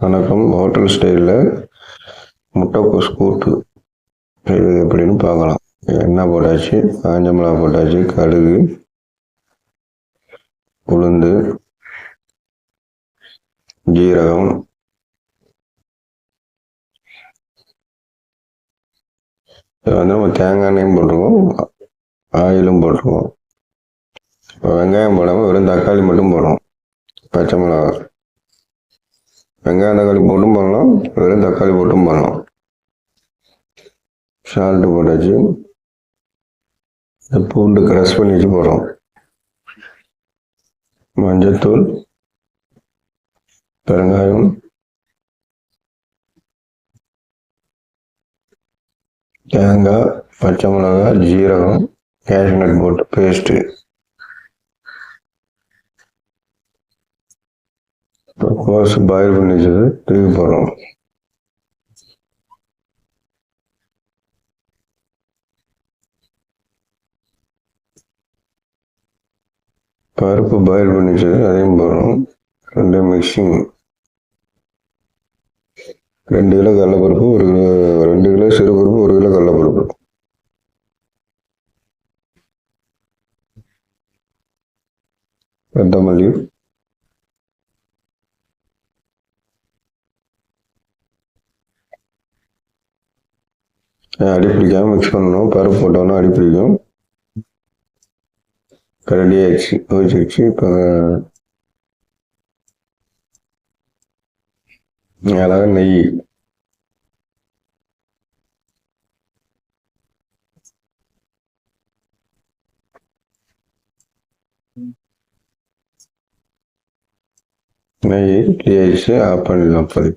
வணக்கம். ஹோட்டல் ஸ்டைலில் முட்டைக்கோஸ் கூட்டு செய்வது எப்படின்னு பார்க்கலாம். எண்ணெய் போட்டாச்சு? காஞ்ச மிளகா போட்டாச்சு கடுகு உளுந்து ஜீரகம் வந்து நம்ம தேங்காய் எண்ணெயும் போட்டிருக்கோம் ஆயிலும் போட்டிருக்கோம். இப்போ வெங்காயம் போடாமல் வெறும் தக்காளி மட்டும் போடுறோம். பச்சை மிளகா. வெங்காயம் தக்காளி போட்டும் பண்ணலாம். வெறும் தக்காளி போட்டும் பண்ணலாம். சால்ட்டு போட்டாச்சு. இந்த பூண்டு க்ரஷ் பண்ணி வச்சு போடுறோம். மஞ்சத்தூள் பெருங்காயம் தேங்காய் பச்சை மிளகாய் ஜீரகம் கேஷ்நட் போட்டு பேஸ்ட்டு கோஸ் பாயில் பண்ணி வச்சது தூக்கி போடுறோம் பருப்பு பாயில் பண்ணி வச்சது அதையும் போடுறோம் ரெண்டையும் மிக்சிங் ரெண்டு கிலோ கடலப்பருப்பு ஒரு கிலோ ரெண்டு கிலோ சிறுபருப்பு ஒரு கிலோ கடலப்பருப்பு. கொத்தமல்லி அடி பிடிக்காம மிக்ஸ் பண்ணணும். பருப்பு போட்டோன்னா அடி பிடிக்கும் ரெடி ஆயிடுச்சு கொதிச்சிருச்சு இப்போ அழகாக நெய். நெய் ரெடி ஆயிடுச்சு. ஆஃப் பண்ணிடலாம் பதிவு